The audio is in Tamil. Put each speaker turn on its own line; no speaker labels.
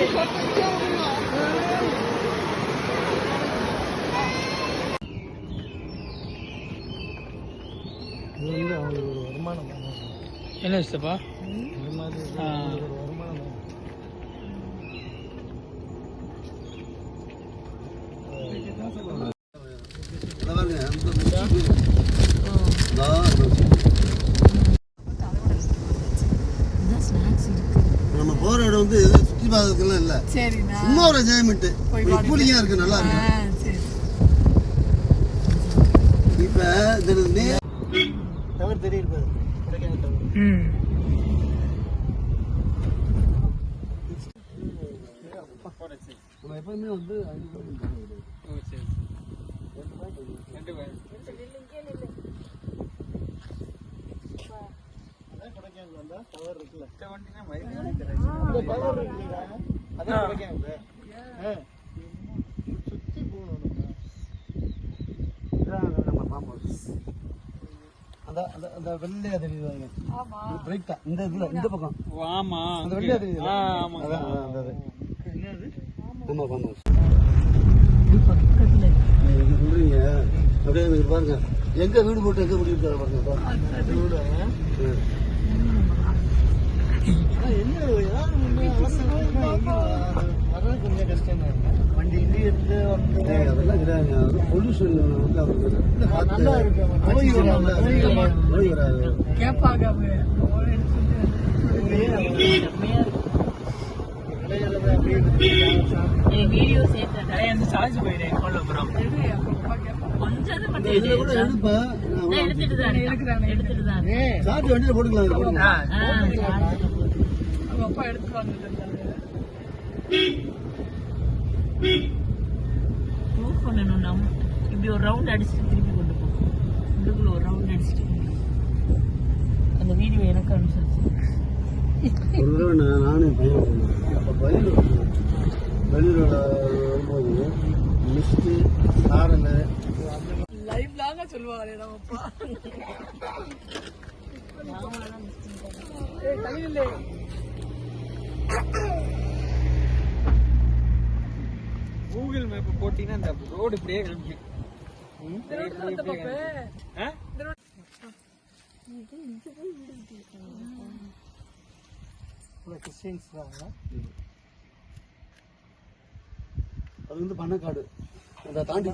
இது அவங்களுக்கு ஒரு வருமானம்
என்ன
விஷயப்பா வருமானம்
நம்ம போகிற இடம் வந்து சுத்தி பார்க்கறதுக்குலாம் இல்ல சும்மா ஒரு என்ஜாய்மெண்ட். கூலிங்கா இருக்கு நல்லா இருக்கு. இப்ப
டவர் தெரியுது பாரு.
எப்பவுமே வந்து ஐநூறு ரூபாய்
அதான் டவர் இருக்குல்ல. இந்த டவர் இருக்குல்ல, அதான் கொடைக்கானல். ஆ. சுத்தி போகணும் நம்ம.
house. அந்த வெள்ளையா தெரியுது
ஆமா.
பிரேக் தான். இந்த இதுல இந்த பக்கம்.
ஆமா.
அந்த வெள்ளையா தெரியுது.
ஆ, ஆமாங்க.
அதான் அதான், அந்த ஆமா.
பக்கத்துல
சொல்றீங்க அப்படியே இங்க பாருங்க. எங்க வீடு போட்டு எங்க குடியிருக்காரு பாருங்க இதோ. அதெல்லாம் கிடையாதுங்க. அது வந்து அவருக்கு காத்து- நோய் வராது.
கேட்பாங்க வீடியோ
சார்ஜ் போயிடுறேன் ஃபோனில் அப்புறம்
எடுப்பேன். நான் வாங்கி-
எடுத்துட்டு தான் எடுக்கிறாங்க எடுத்துட்டு தான்
ஏய்,
சார்ஜ் வண்டியில போட்டுக்கலாம் இதுல போடுங்க.
அவங்க அப்பா எடுத்து வந்துட்டு
ப்ரூவ் பண்ணணும் நம்ம இப்படி ஒரு ரவுண்ட் அடிச்சுட்டு திருப்பி கொண்டு போ. உள்ளுக்குள்ள ஒரு ரவுண்ட் அடிச்சுட்டு. அந்த வீடியோ எனக்கு அனுப்பிச்சிருச்சு
ஒரு தடவை நான் பையன் போனோம். அப்ப வெளியூர் போனோம். வெளியூரோட வரும்போது மிஸ்ட் சாரல்.
லைவ் லாங்க சொல்லுவாங்க நம்ம அப்பா. ஏய் தலையிலே
கூகுள் மேப் போட்டீங்கன்னா இந்த ரோடு இப்படியே காமிக்கும்
கிறிஸ்டியன்ஸ் தான்.
அது வந்து பண்ணக்காடு. அதை தாண்டி